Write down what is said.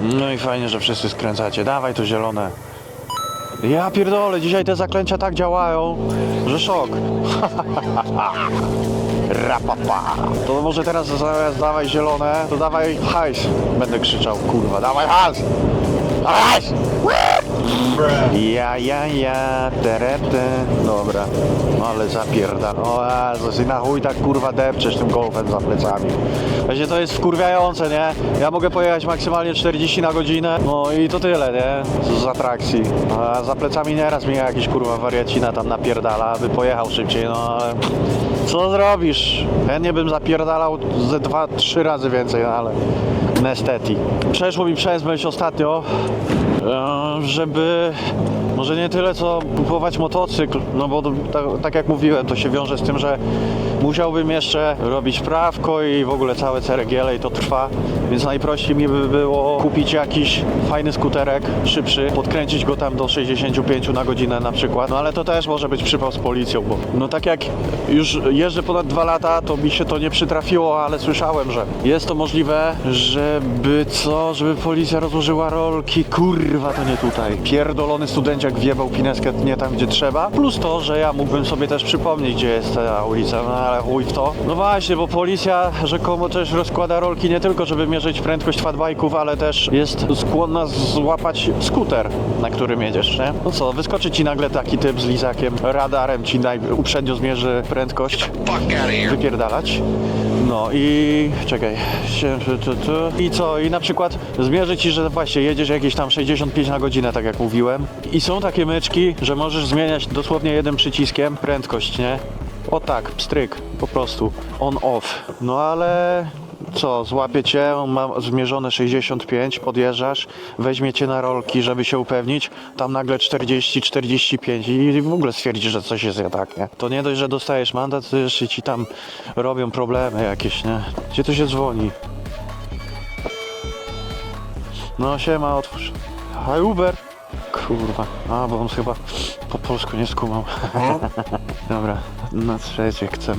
No i fajnie, że wszyscy skręcacie. Dawaj to zielone. Ja pierdolę, dzisiaj te zaklęcia tak działają, że szok. Rapapa. To może teraz zamiast dawaj zielone, to dawaj hajs. Będę krzyczał, kurwa, dawaj hajs! Dawaj hajs! Ja, ja, ja, terety. Dobra, ale zapierda. O Jezus, i na chuj tak kurwa depczesz tym golfem za plecami. Właśnie to jest wkurwiające, nie? Ja mogę pojechać maksymalnie 40 na godzinę, no i to tyle, nie? Z, z atrakcji. A za plecami nieraz mi jakiś kurwa wariacina tam napierdala, aby pojechał szybciej, no ale... Co zrobisz? Chętnie bym zapierdalał ze dwa, trzy razy więcej, no ale... Niestety. Przeszło mi przez myśl ostatnio, żeby może nie tyle co kupować motocykl, no bo tak, tak jak mówiłem, to się wiąże z tym, że musiałbym jeszcze robić prawko i w ogóle całe ceregiele i to trwa, więc najprościej mi by było kupić jakiś fajny skuterek, szybszy, podkręcić go tam do 65 na godzinę na przykład, no ale to też może być przypał z policją, bo no tak jak już jeżdżę ponad dwa lata, to mi się to nie przytrafiło, ale słyszałem, że jest to możliwe, żeby co, żeby policja rozłożyła rolki, kurwa to nie tutaj. Pierdolony studenciak wjebał pineskę nie tam, gdzie trzeba, plus to, że ja mógłbym sobie też przypomnieć, gdzie jest ta ulica, no ale chuj w to. No właśnie, bo policja rzekomo też rozkłada rolki nie tylko, żeby mierzyć prędkość fatbajków, ale też jest skłonna złapać skuter, na którym jedziesz, nie? No co, wyskoczy ci nagle taki typ z lizakiem, radarem ci uprzednio zmierzy prędkość, wypierdalać. No i czekaj. I co? I na przykład zmierzy ci, że właśnie jedziesz jakieś tam 65 na godzinę, tak jak mówiłem. I są takie myczki, że możesz zmieniać dosłownie jednym przyciskiem prędkość, nie? O tak, pstryk, po prostu. On off. No ale co, złapie cię, ma zmierzone 65, podjeżdżasz, weźmie cię na rolki, żeby się upewnić, tam nagle 40, 45 i w ogóle stwierdzi, że coś jest nie tak, nie? To nie dość, że dostajesz mandat, to jeszcze ci tam robią problemy jakieś, nie? Gdzie to się dzwoni? No siema, otwórz. Hi Uber. Kurwa, a bo on chyba po polsku nie skumał. Dobra, na trzecie chcę